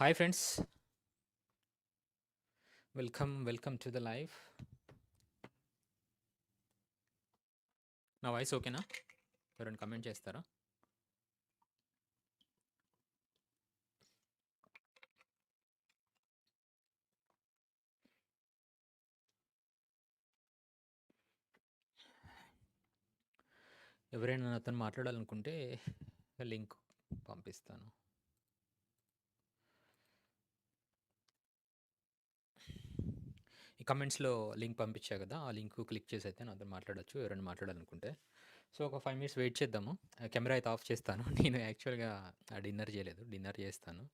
Hi friends. Welcome, welcome to the live. నా voice ఓకేనా? ఎవరైనా కమెంట్ చేస్తారా? ఎవరైనా అతను మాట్లాడాలనుకుంటే లింక్ పంపిస్తాను. ఈ కమెంట్స్‌లో లింక్ పంపించా కదా ఆ లింక్ క్లిక్ చేసి అయితే నాతో మాట్లాడొచ్చు ఎవరైనా మాట్లాడాలనుకుంటే. సో, ఒక ఫైవ్ మినిట్స్ వెయిట్ చేద్దాము. కెమెరా అయితే ఆఫ్ చేస్తాను. నేను యాక్చువల్‌గా డిన్నర్ చేయలేదు. డిన్నర్ చేస్తాను.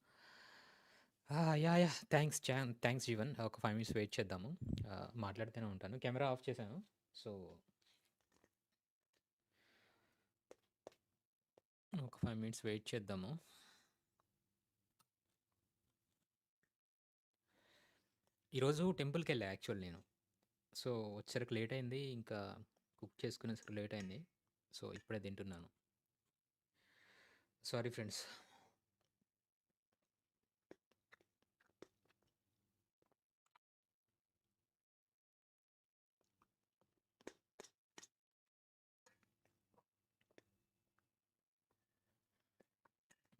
యా యా థ్యాంక్స్ థాంక్స్ చాన్ థాంక్స్ జీవన్. ఒక ఫైవ్ మినిట్స్ వెయిట్ చేద్దాము. మాట్లాడుతూనే ఉంటాను. కెమెరా ఆఫ్ చేశాను. సో ఒక ఫైవ్ మినిట్స్ వెయిట్ చేద్దాము. ఈరోజు టెంపుల్‌కెళ్ళా యాక్చువల్ నేను. సో, వచ్చేసరికి లేట్ అయింది. ఇంకా కుక్ చేసుకునేసరికి లేట్ అయింది. సో, ఇప్పుడే తింటున్నాను. Sorry friends.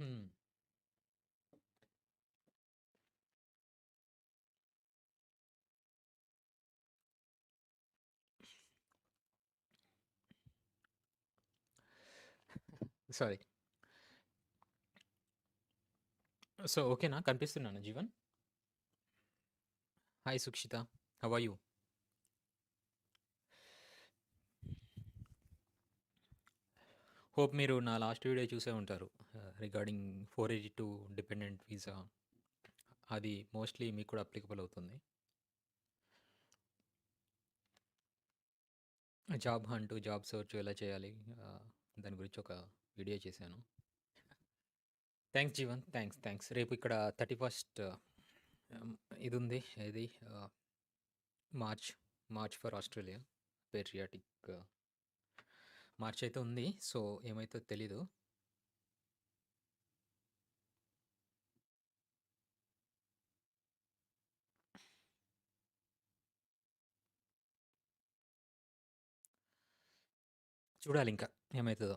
Hmm. Sorry. So, ఓకేనా? కనిపిస్తున్నానా Jeevan? Hi Sukshita. How are you? Hope మీరు నా లాస్ట్ వీడియో చూసే ఉంటారు. Regarding four eighty two dependent visa. అది మోస్ట్‌లీ మీకు కూడా అప్లికబుల్ అవుతుంది. జాబ్ హంటు జాబ్ సెర్చ్ ఎలా చేయాలి? Uh, దాని గురించి ఒక వీడియో చేశాను. థ్యాంక్స్ జీవన్. థ్యాంక్స్ థ్యాంక్స్ రేపు ఇక్కడ థర్టీ ఫస్ట్ ఇది ఉంది ఇది march, march for Australia. Patriotic march అయితే ఉంది. సో, ఏమైతే తెలీదు. చూడాలింకా ఏమవుతుందో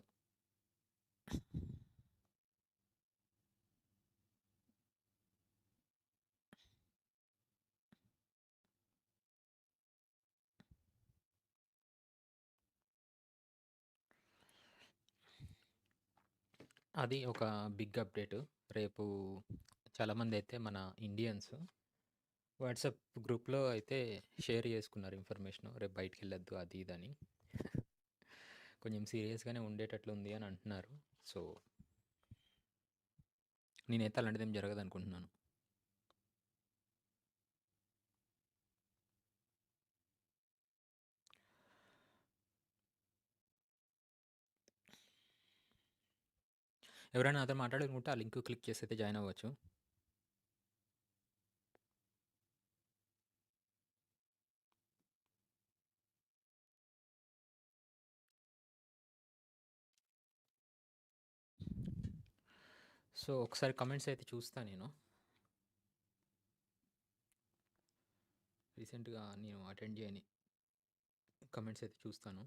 అది ఒక బిగ్ అప్డేట్. రేపు చాలామంది అయితే మన ఇండియన్స్ వాట్సాప్ గ్రూప్‌లో అయితే షేర్ చేసుకున్నారు ఇన్ఫర్మేషన్ రేపు బయటికెళ్ళొద్దు అది ఇది అని. కొంచెం సీరియస్‌గానే ఉండేటట్లు ఉంది అని అంటున్నారు. సో నేనైతే అలాంటిది ఏం జరగదు అనుకుంటున్నాను ఎవరైనా అతను మాట్లాడుకుంటే ఆ లింక్ క్లిక్ అయితే జాయిన్ అవ్వచ్చు. సో, ఒకసారి కమెంట్స్ అయితే చూస్తా నేను. రీసెంట్‌గా నేను అటెండ్ చేయని కమెంట్స్ అయితే చూస్తాను.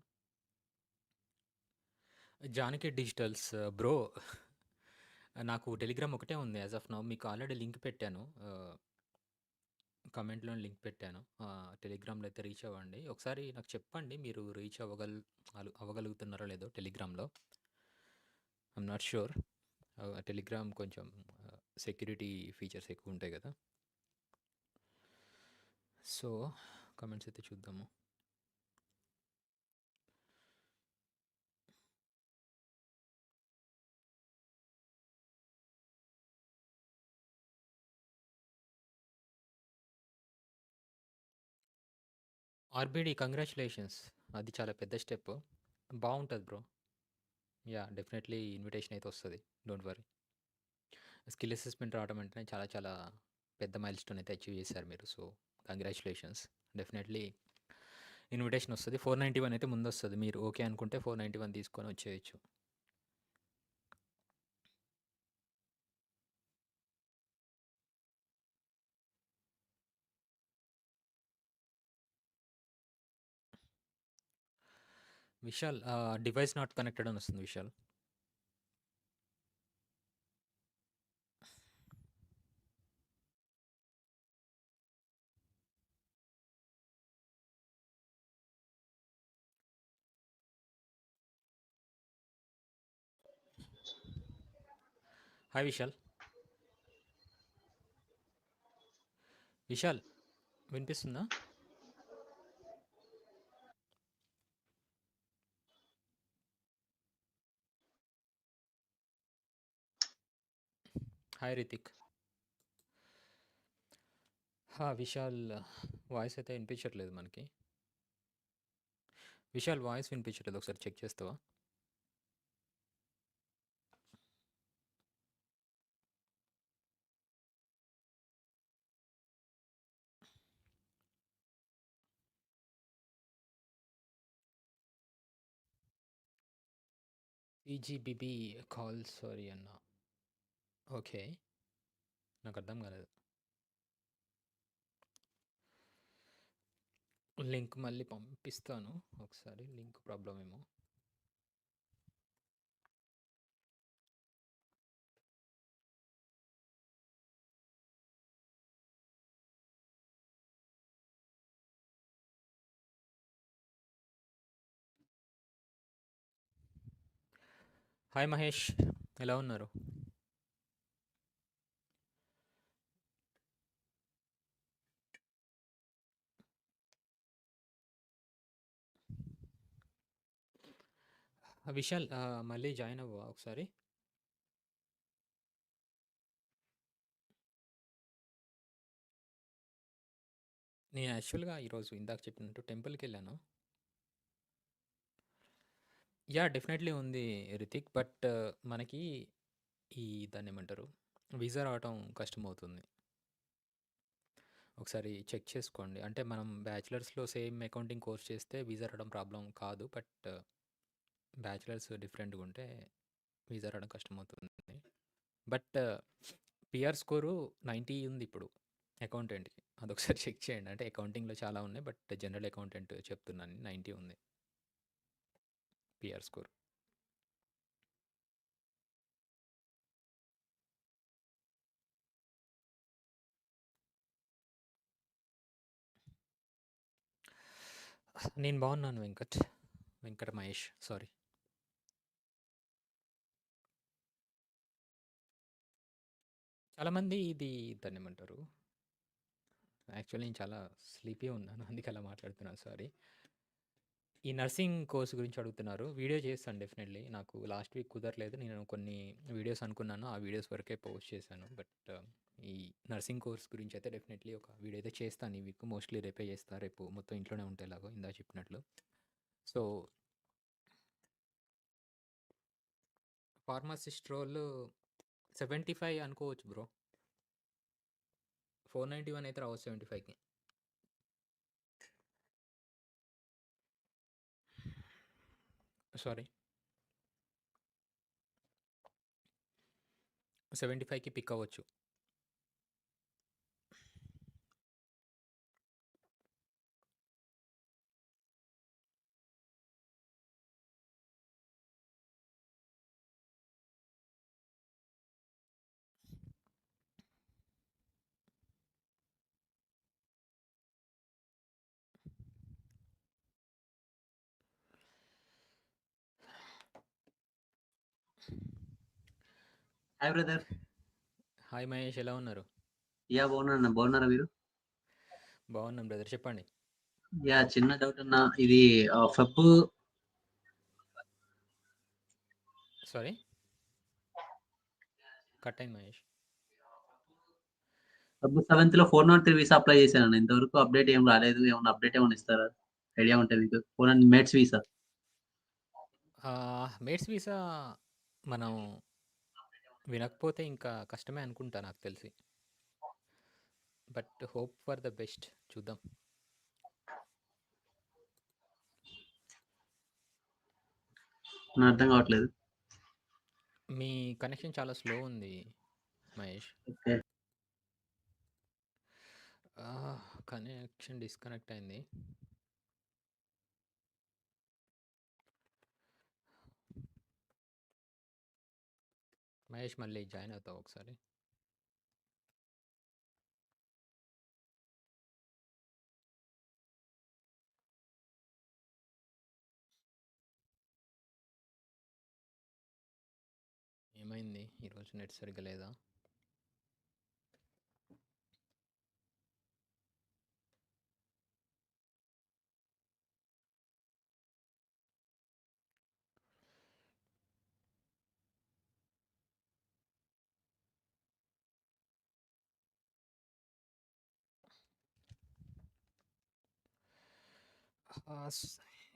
జానకి డిజిటల్స్ బ్రో నాకు టెలిగ్రామ్ ఒకటే ఉంది యాజ్ ఆఫ్ నౌ. మీకు ఆల్రెడీ లింక్ పెట్టాను. కమెంట్‌లో లింక్ పెట్టాను. టెలిగ్రామ్‌లో అయితే రీచ్ అవ్వండి. ఒకసారి నాకు చెప్పండి మీరు రీచ్ అవ్వగల్ అవ్వగలుగుతున్నారో లేదో టెలిగ్రామ్‌లో. I'm not sure. టెలిగ్రామ్ కొంచెం సెక్యూరిటీ ఫీచర్స్ ఎక్కువ ఉంటాయి కదా సో, కమెంట్స్ అయితే చూద్దాము. ఆర్‌బీడీ కంగ్రాచులేషన్స్ అది చాలా పెద్ద స్టెప్. బాగుంటుంది బ్రో. యా డెఫినెట్‌లీ ఇన్విటేషన్ అయితే వస్తుంది. డోంట్ వరీ స్కిల్ అసెస్మెంట్ రావడం అంటేనే చాలా చాలా పెద్ద మైల్‌స్టోన్ అయితే అచీవ్ చేశారు మీరు. సో, కంగ్రాచులేషన్స్ డెఫినెట్‌లీ ఇన్విటేషన్ వస్తుంది. ఫోర్ నైంటీ వన్ అయితే ముందు వస్తుంది మీరు ఓకే అనుకుంటే 491 తీసుకొని వచ్చేయొచ్చు. విశాల్ డివైస్ నాట్ కనెక్టెడ్ అని వస్తుంది విశాల్. హాయ్ విశాల్. విశాల్ వినిపిస్తుందా? హాయ్ రితిక్. హా! విశాల్ వాయిస్ అయితే వినిపించట్లేదు మనకి. విశాల్ వాయిస్ వినిపించట్లేదు. ఒకసారి చెక్ చేస్తావా? ఈజీబీబీ కాల్ సారీ అన్నా ఓకే. నాకు అర్థం కాలేదు. లింక్ మళ్ళీ పంపిస్తాను. ఒకసారి లింక్ ప్రాబ్లం ఏమో. హాయ్ మహేష్. ఎలా ఉన్నారు? విశాల్ ఆహ్, మళ్ళీ జాయిన్ అవ్వవా ఒకసారి? నేను యాక్చువల్‌గా ఈరోజు ఇందాక చెప్పినట్టు టెంపుల్‌కెళ్ళాను. యాహ్! డెఫినెట్‌లీ ఉంది రితిక్. బట్ మనకి ఈ దాన్నేమంటారు? వీసా రావటం కష్టమవుతుంది. ఒకసారి చెక్ చేసుకోండి. అంటే మనం బ్యాచిలర్స్‌లో సేమ్ అకౌంటింగ్ కోర్స్ చేస్తే వీసా రావడం ప్రాబ్లమ్ కాదు. బట్ బ్యాచిలర్స్ డిఫరెంట్గా ఉంటే వీసా రావడం కష్టమవుతుంది. బట్ పిఆర్ స్కోరు 90 ఉంది ఇప్పుడు అకౌంటెంట్‌కి. అదొకసారి చెక్ చేయండి. అంటే అకౌంటింగ్‌లో చాలా ఉన్నాయి. బట్ జనరల్ అకౌంటెంట్ చెప్తున్నాను 90 ఉంది. PR score. నేను బాగున్నాను వెంకట్. వెంకట మహేష్ సారీ. చాలామంది ఇది దాన్నేమంటారు? యాక్చువల్లీ నేను చాలా స్లీపీగా ఉన్నాను. అందుకే అలా మాట్లాడుతున్నాను సారీ. ఈ నర్సింగ్ కోర్స్ గురించి అడుగుతున్నారు. వీడియో చేస్తాను డెఫినెట్‌లీ. నాకు లాస్ట్ వీక్ కుదరలేదు. నేను కొన్ని వీడియోస్ అనుకున్నాను. ఆ వీడియోస్ వరకే పోస్ట్ చేశాను. బట్ ఈ నర్సింగ్ కోర్స్ గురించి అయితే డెఫినెట్‌లీ ఒక వీడియో అయితే చేస్తాను ఈ వీక్. మోస్ట్‌లీ రేపే చేస్తా. రేపు మొత్తం ఇంట్లోనే ఉంటేలాగో ఎలాగో చెప్పినట్లు. So pharmacist role seventy five అనుకోవచ్చు బ్రో. ఫోర్ నైంటీ వన్ అయితే రావచ్చు సెవెంటీ ఫైవ్కి. సారీ. సెవెంటీ ఫైవ్కి పిక్ అవ్వచ్చు. Hi brother. హాయ్ మహేష్ ఎలా ఉన్నారు? యాహ్! బాగున్నానన్న. బాగున్నారా మీరు? బాగున్నాను బ్రదర్ చెప్పండి. యాహ్! చిన్న డౌట్ అన్న. ఇది ఫెబ్ సారీ? కట్ అయింది మహేష్. ఫెబ్ 7థ్‌లో 403 వీసా అప్లై చేశానన్న. ఇంతవరకు అప్డేట్ ఏం రాలేదు. ఏమన్నా అప్డేట్ ఏమన్నా ఇస్తారా? ఐడియా ఉంటే మీకు. 400 మేట్స్ వీసా. మేట్స్ వీసా మనం వినకపోతే ఇంకా కష్టమే అనుకుంటా నాకు తెలిసి. But hope for the best చూద్దాం. అర్థం కావట్లేదు. మీ కనెక్షన్ చాలా స్లో ఉంది మహేష్. కనెక్షన్ డిస్కనెక్ట్ అయింది. మహేష్ మళ్ళీ జాయిన్ అవుతావు ఒకసారి? ఏమైంది? ఈరోజు నెట్ సరిగ్గా లేదా?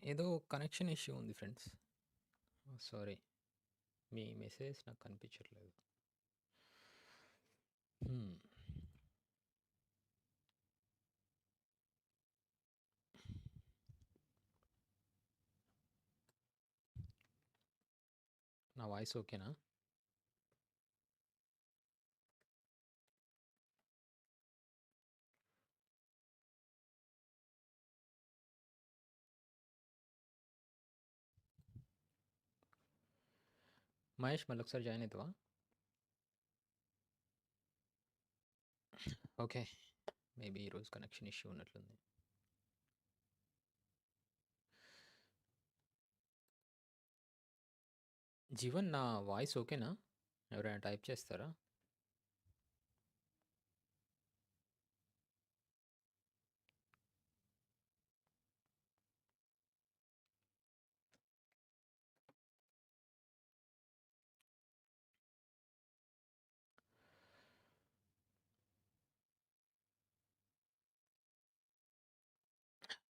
ఏదో కనెక్షన్ ఇష్యూ ఉంది ఫ్రెండ్స్. సారీ. Oh, మీ మెసేజ్ నాకు కనిపించట్లేదు. Hmm. నా వాయిస్ ఓకేనా? మహేష్ మళ్ళొకసారి జాయిన్ అవుతావా ఓకే. మేబీ ఈరోజు కనెక్షన్ ఇష్యూ ఉన్నట్లుంది. జీవన్ నా వాయిస్ ఓకేనా? ఎవరైనా టైప్ చేస్తారా?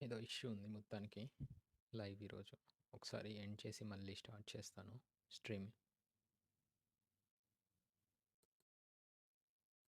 ఏదో ఇష్యూ ఉంది మొత్తానికి. లైవ్ ఈరోజు. ఒకసారి ఎండ్ చేసి మళ్ళీ స్టార్ట్ చేస్తాను స్ట్రీమ్.